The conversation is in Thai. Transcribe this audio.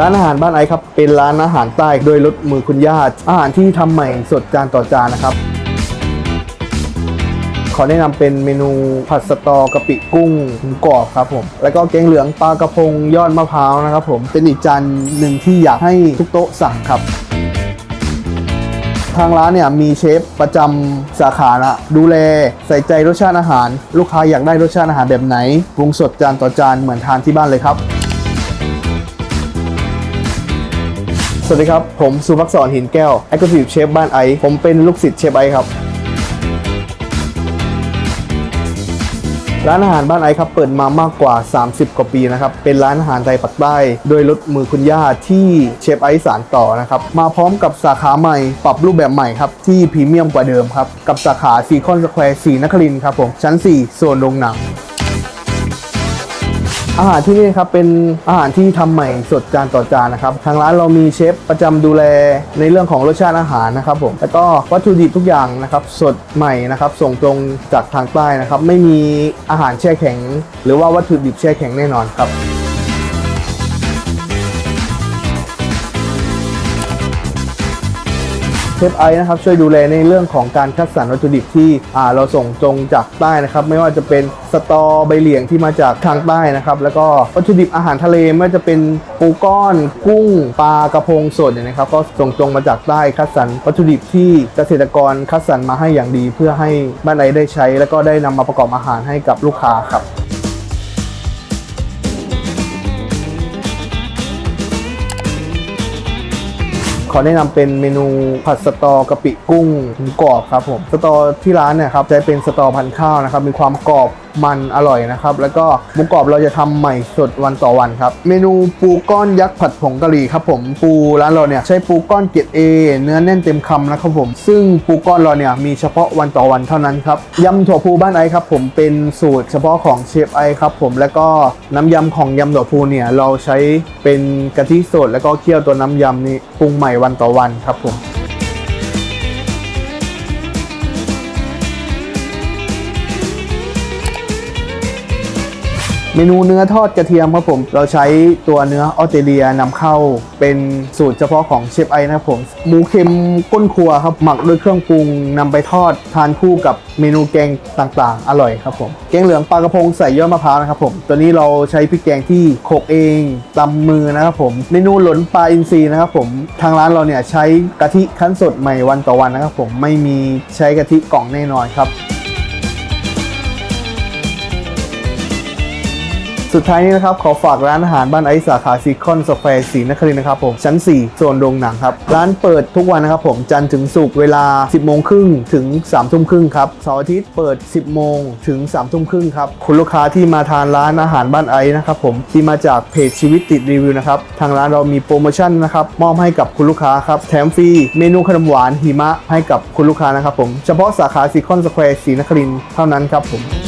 ร้านอาหารบ้านไอครับ เป็นร้านอาหารใต้โดยรสมือคุณญาอาหารที่ทำใหม่สดจานต่อจานนะครับ ขอแนะนำเป็นเมนูผัดสตอกะปิกุ้งหมูกรอบครับผม แล้วก็แกงเหลืองปลากระพงยอดมะพร้าวนะครับผม เป็นอีกจานหนึ่งที่อยากให้ทุกโต๊ะสั่งครับทางร้านเนี่ยมีเชฟประจำสาขานะดูแลใส่ใจรสชาติอาหาร ลูกค้าอยากได้รสชาติอาหารแบบไหนปรุงสดจานต่อจานเหมือนทานที่บ้านเลยครับ สวัสดีครับ ผมสุภักษรหินแก้ว Executive Chef บ้านไอผมเป็นลูกศิษย์เชฟไอครับ ร้านอาหารบ้านไอครับเปิดมามากกว่า 30 กว่าปีนะครับ เป็นร้านอาหารไทยปักใต้ โดยรสมือคุณย่าที่เชฟไอสานต่อนะครับ มาพร้อมกับสาขาใหม่ปรับรูปแบบใหม่ครับ ที่พรีเมียมกว่าเดิมครับ กับสาขาซีคอนสแควร์สีนครินครับผมชั้น 4 โซนโรงหนัง อาหารที่นี่ครับเป็นอาหารที่ทำใหม่สดจานต่อจานนะครับทางร้านเรามีเชฟประจำดูแลในเรื่องของรสชาติอาหารนะครับผมแล้วก็วัตถุดิบทุกอย่างนะครับสดใหม่นะครับส่งตรงจากทางใต้นะครับไม่มีอาหารแช่แข็ง หรือว่าวัตถุดิบแช่แข็งแน่นอนครับ เชฟไอนะครับช่วยดูแลในเรื่องของการคัดสรรวัตถุดิบที่เราส่งตรงจากใต้นะครับไม่ว่าจะเป็นสตอใบเหลียงที่มาจากทางใต้นะครับแล้วก็วัตถุดิบอาหารทะเลไม่ว่าจะเป็นปูก้อน กุ้งปลากระพงสดเนี่ยนะครับก็ส่งตรงมาจากใต้คัดสรรวัตถุดิบที่เกษตรกรคัดสรรมาให้อย่างดี เพื่อให้บ้านไอได้ใช้ แล้วก็ได้นำมาประกอบอาหารให้กับลูกค้าครับ อแนะนำเป็นเมนูผัดสตอกะปิกุ้งหมูกรอบครับผมสตอที่ร้านเนี่ยครับจะเป็นสตอพันธ์ข้าวนะครับมีความกรอบ มันอร่อยนะครับ แล้วก็หมูกรอบเราจะทำใหม่สดวันต่อวันครับ เมนูปูก้อนยักษ์ผัดผงกะหรี่ครับผมปูร้านเราเนี่ยใช้ปูก้อนเกรดเอเนื้อแน่นเต็มคำนะครับผม ซึ่งปูก้อนเราเนี่ยมีเฉพาะวันต่อวันเท่านั้นครับยำถั่วพูบ้านไอครับผมเป็นสูตรเฉพาะของเชฟไอครับผมแล้วก็น้ำยำของยำถั่วพูเนี่ยเราใช้เป็นกะทิสดแล้วก็เคี่ยวตัวน้ำยำนี่ปรุงใหม่วันต่อวันครับผม เมนูเนื้อทอดกระเทียมครับผม เราใช้ตัวเนื้อออสเตรเลียนำเข้า เป็นสูตรเฉพาะของเชฟไอนะครับผมหมูเค็มก้นครัวครับหมักด้วยเครื่องปรุงนำไปทอดทานคู่กับเมนูแกงต่างๆ อร่อยครับผมแกงเหลืองปลากระพงใส่ยอดมะพร้าวนะครับผมตัวนี้เราใช้พริกแกงที่โขกเองตำมือนะครับผมเมนูหลนปลาอินทรีนะครับผมทางร้านเราเนี่ยใช้กะทิคั้นสดใหม่วันต่อวันนะครับผมไม่มีใช้กะทิกล่องแน่นอนครับ สุดท้ายนี้นะครับขอฝากร้านอาหารบ้านไอสาขาซีคอนสแควร์สีนครินนะครับผมชั้น 4 โซนโรงหนังครับ ร้านเปิดทุกวันนะครับผมจันทร์ถึงศุกร์เวลา 10 โมงครึ่งถึง 3 ทุ่มครึ่งครับเสาร์อาทิตย์เปิด 10 โมงถึง 3 ทุ่มครึ่งครับคุณลูกค้าที่มาทานร้านอาหารบ้านไอนะครับผมที่มาจากเพจชีวิตติดรีวิวนะครับทางร้านเรามีโปรโมชั่นนะครับมอบให้กับคุณลูกค้าครับแถมฟรีเมนูขนมหวานหิมะให้กับคุณลูกค้านะครับผมเฉพาะสาขาซีคอนสแควร์สีนครินเท่านั้นครับผม